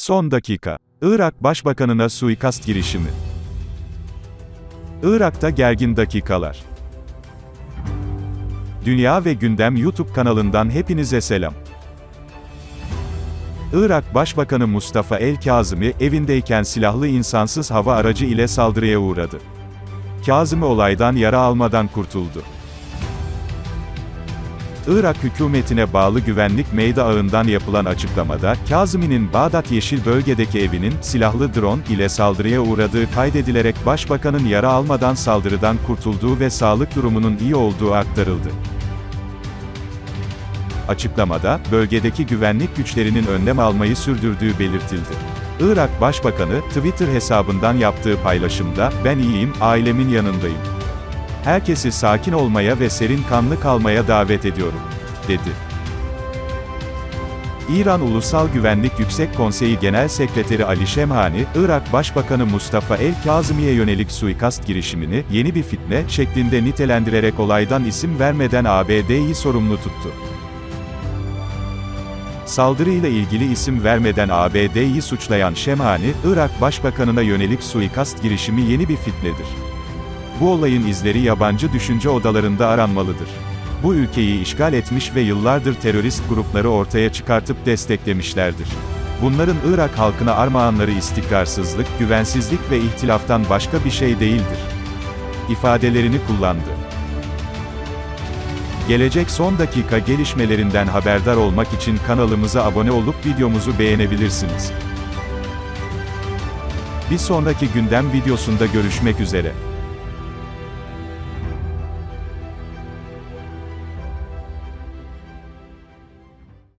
Son dakika. Irak Başbakanına suikast girişimi. Irak'ta gergin dakikalar. Dünya ve Gündem YouTube kanalından hepinize selam. Irak Başbakanı Mustafa El-Kazimi, evindeyken silahlı insansız hava aracı ile saldırıya uğradı. Kazimi olaydan yara almadan kurtuldu. Irak hükümetine bağlı güvenlik meyda ağından yapılan açıklamada, Kazimi'nin Bağdat Yeşil bölgedeki evinin, silahlı drone ile saldırıya uğradığı kaydedilerek başbakanın yara almadan saldırıdan kurtulduğu ve sağlık durumunun iyi olduğu aktarıldı. Açıklamada, bölgedeki güvenlik güçlerinin önlem almayı sürdürdüğü belirtildi. Irak Başbakanı, Twitter hesabından yaptığı paylaşımda, ben iyiyim, ailemin yanındayım. Herkesi sakin olmaya ve serin kanlı kalmaya davet ediyorum, dedi. İran Ulusal Güvenlik Yüksek Konseyi Genel Sekreteri Ali Şemhani, Irak Başbakanı Mustafa El-Kazimi'ye yönelik suikast girişimini, yeni bir fitne, şeklinde nitelendirerek olaydan isim vermeden ABD'yi sorumlu tuttu. Saldırıyla ilgili isim vermeden ABD'yi suçlayan Şemhani, Irak Başbakanına yönelik suikast girişimi yeni bir fitnedir. Bu olayın izleri yabancı düşünce odalarında aranmalıdır. Bu ülkeyi işgal etmiş ve yıllardır terörist grupları ortaya çıkartıp desteklemişlerdir. Bunların Irak halkına armağanları istikrarsızlık, güvensizlik ve ihtilaftan başka bir şey değildir. ifadelerini kullandı. Gelecek son dakika gelişmelerinden haberdar olmak için kanalımıza abone olup videomuzu beğenebilirsiniz. Bir sonraki gündem videosunda görüşmek üzere.